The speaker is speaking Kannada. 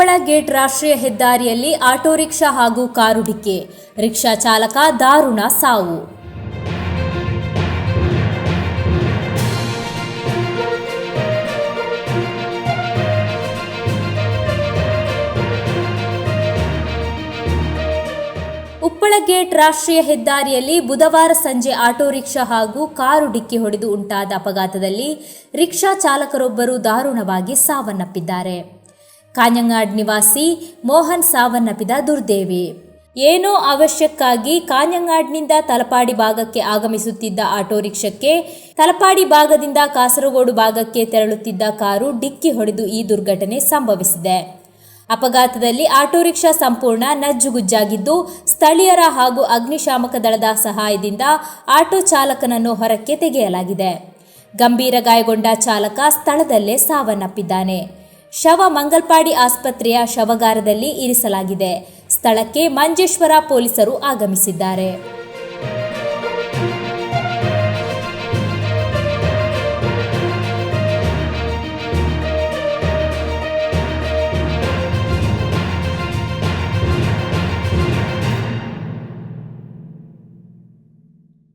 ಉಪ್ಪಳ ಗೇಟ್ ರಾಷ್ಟ್ರೀಯ ಹೆದ್ದಾರಿಯಲ್ಲಿ ಆಟೋ ರಿಕ್ಷಾ ಹಾಗೂ ಕಾರು ಡಿಕ್ಕಿ. ರಿಕ್ಷಾ ಚಾಲಕ ದಾರುಣ ಸಾವು. ಉಪ್ಪಳ ಗೇಟ್ ರಾಷ್ಟ್ರೀಯ ಹೆದ್ದಾರಿಯಲ್ಲಿ ಬುಧವಾರ ಸಂಜೆ ಆಟೋ ರಿಕ್ಷಾ ಹಾಗೂ ಕಾರು ಡಿಕ್ಕಿ ಹೊಡೆದು ಉಂಟಾದ ಅಪಘಾತದಲ್ಲಿ ರಿಕ್ಷಾ ಚಾಲಕರೊಬ್ಬರು ದಾರುಣವಾಗಿ ಸಾವನ್ನಪ್ಪಿದ್ದಾರೆ. ಕಾಂಜಂಗಾಡ್ ನಿವಾಸಿ ಮೋಹನ್ ಸಾವನ್ನಪ್ಪಿದ ದುರ್ದೇವಿ. ಏನೋ ಅವಶ್ಯಕ್ಕಾಗಿ ಕಾಂಜಂಗಾಡ್ನಿಂದ ತಲಪಾಡಿ ಭಾಗಕ್ಕೆ ಆಗಮಿಸುತ್ತಿದ್ದ ಆಟೋ ರಿಕ್ಷಕ್ಕೆ ತಲಪಾಡಿ ಭಾಗದಿಂದ ಕಾಸರಗೋಡು ಭಾಗಕ್ಕೆ ತೆರಳುತ್ತಿದ್ದ ಕಾರು ಡಿಕ್ಕಿ ಹೊಡೆದು ಈ ದುರ್ಘಟನೆ ಸಂಭವಿಸಿದೆ. ಅಪಘಾತದಲ್ಲಿ ಆಟೋ ರಿಕ್ಷಾ ಸಂಪೂರ್ಣ ನಜ್ಜುಗುಜ್ಜಾಗಿದ್ದು, ಸ್ಥಳೀಯರ ಹಾಗೂ ಅಗ್ನಿಶಾಮಕ ದಳದ ಸಹಾಯದಿಂದ ಆಟೋ ಚಾಲಕನನ್ನು ಹೊರಕ್ಕೆ ತೆಗೆಯಲಾಗಿದೆ. ಗಂಭೀರ ಗಾಯಗೊಂಡ ಚಾಲಕ ಸ್ಥಳದಲ್ಲೇ ಸಾವನ್ನಪ್ಪಿದ್ದಾನೆ. ಶವ ಮಂಗಲ್ಪಾಡಿ ಆಸ್ಪತ್ರೆಯ ಶವಗಾರದಲ್ಲಿ ಇರಿಸಲಾಗಿದೆ. ಸ್ಥಳಕ್ಕೆ ಮಂಜೇಶ್ವರ ಪೊಲೀಸರು ಆಗಮಿಸಿದ್ದಾರೆ.